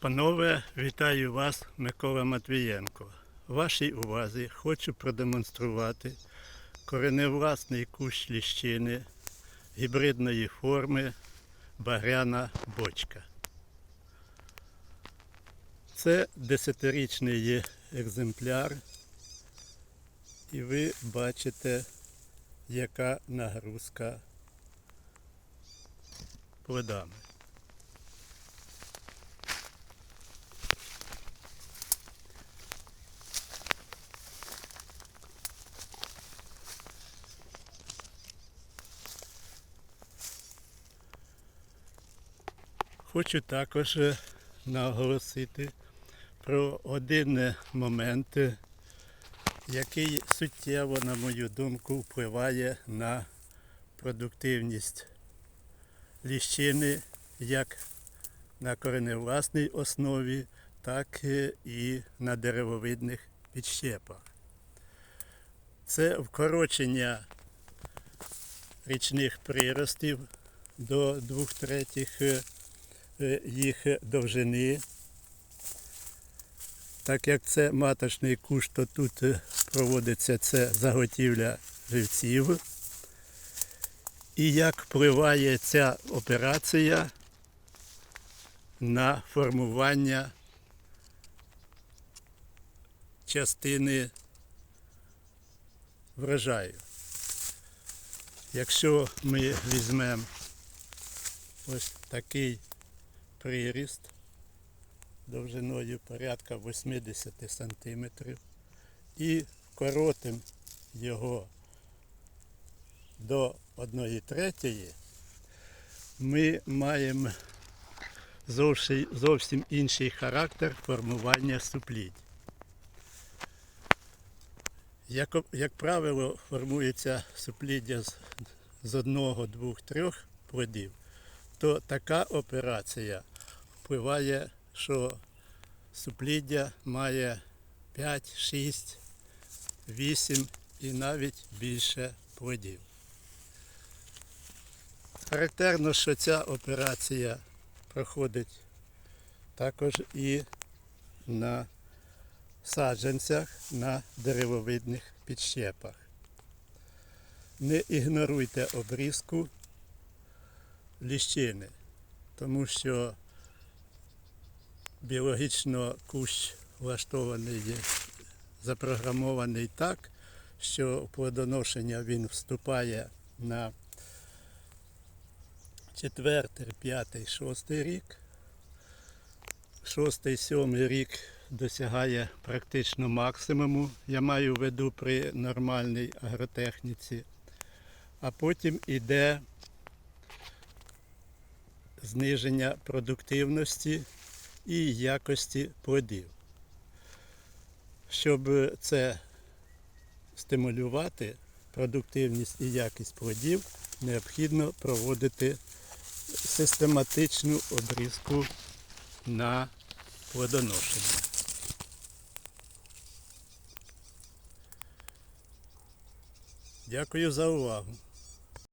Панове, вітаю вас, Микола Матвієнко. Вашій увазі хочу продемонструвати кореневласний кущ ліщини гібридної форми багряна бочка. Це десятирічний екземпляр, і ви бачите, яка нагрузка плодами. Хочу також е, наголосити про один е, момент, е, який суттєво, на мою думку, впливає на продуктивність ліщини як на кореневласній основі, так і на деревовидних підщепах. Це вкорочення річних приростів до двох третіх їх довжини. Так як це маточний куш, то тут е, проводиться це заготівля живців. І як впливає ця операція на формування частини врожаю. Якщо ми візьмемо ось такий приріст довжиною порядка 80 сантиметрів і коротим його до 1 третьої, ми маємо зовсім, інший характер формування суплідь. Як, як правило, формується супліддя з, з одного, двох, трьох плодів, то така операція впливає, що супліддя має 5, 6, 8 і навіть більше плодів. Характерно, що ця операція проходить також і на саджанцях на деревовидних підщепах. Не ігноруйте обрізку ліщини, тому що біологічно кущ влаштований, запрограмований так, що плодоношення він вступає на четвертий, п'ятий, шостий рік. Шостий, сьомий рік досягає практично максимуму. Я маю в виду при нормальній агротехніці. А потім іде зниження продуктивності і якості плодів. Щоб це стимулювати продуктивність і якість плодів, необхідно проводити систематичну обрізку на плодоношення. Дякую за увагу.